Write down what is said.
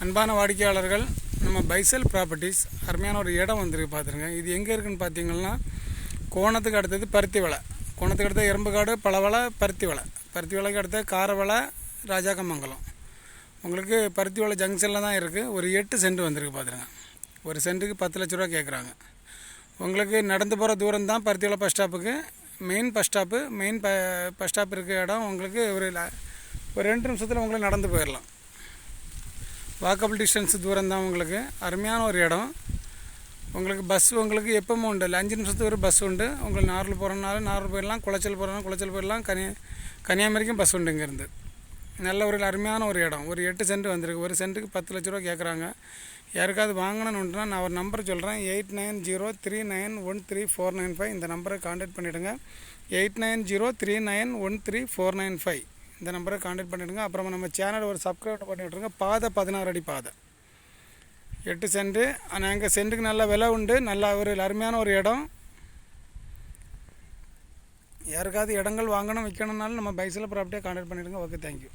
அன்பான வாடிக்கையாளர்கள் நம்ம பைசல் ப்ராப்பர்ட்டிஸ் அருமையான ஒரு இடம் வந்திருக்கு பார்த்துருங்க. இது எங்கே இருக்குன்னு பார்த்தீங்கன்னா கோணத்துக்கு அடுத்தது பருத்தி வலை கோணத்துக்கு அடுத்தது எறும்புக்காடு பழவலை பருத்தி வலை பருத்தி வலைக்கு அடுத்த காரவலை ராஜாக்கமங்கலம் உங்களுக்கு பருத்தி வலை ஜங்ஷனில் தான் இருக்குது ஒரு எட்டு சென்ட் வந்திருக்கு பார்த்துருங்க. ஒரு சென்ட்டுக்கு பத்து லட்ச ரூபா கேட்குறாங்க உங்களுக்கு நடந்து போகிற தூரம் தான் பருத்தி வலை பஸ் ஸ்டாப்புக்கு. மெயின் பஸ் ஸ்டாப்பு மெயின் ப பஸ் ஸ்டாப் இருக்க இடம் உங்களுக்கு ஒரு ல- ஒரு ரெண்டு நிமிஷத்தில் உங்களுக்கு நடந்து போயிடலாம் வாக்கபிள் டிஸ்டன்ஸ் தூரம் தான் உங்களுக்கு. அருமையான ஒரு இடம். உங்களுக்கு பஸ் உங்களுக்கு எப்பவும் உண்டு. இல்லை அஞ்சு நிமிஷத்துக்கு ஒரு பஸ் உண்டு. உங்களுக்கு நார்மல் போகிறனால நார்மல் போயிடலாம் குளச்சல் போகிறனால குளச்சல் போயிடலாம். கனி கன்னியாகுமரிக்கும் பஸ் உண்டு இங்கேருந்து. நல்ல ஒரு அருமையான ஒரு இடம். ஒரு எட்டு சென்ட் வந்திருக்கு. ஒரு சென்ட்டுக்கு பத்து லட்ச ரூபா கேட்குறாங்க யாருக்காவது வாங்கணும்னுட்டுனா நான் ஒரு நம்பர் சொல்கிறேன் eight nine zero three nine one three four nine five இந்த நம்பரை காண்டாக்ட் பண்ணிவிடுங்க eight nine zero three nine one three four nine five. இந்த நம்பரை காண்டாக்ட் பண்ணிவிடுங்க அப்புறமா நம்ம சேனல் ஒரு சப்ஸ்கிரைப் பண்ணி விட்ருங்க பாதை பதினாறு அடி பாதை. எட்டு சென்ட்டு ஆனால் எங்கள் சென்ட்டுக்கு நல்ல விலை உண்டு. நல்ல ஒரு அருமையான ஒரு இடம். யாருக்காவது இடங்கள் வாங்கணும் விற்கணும்னாலும் நம்ம பைசில் ப்ராப்பர்ட்டியாக காண்டாக்ட் பண்ணிவிடுங்க ஓகே தேங்க்யூ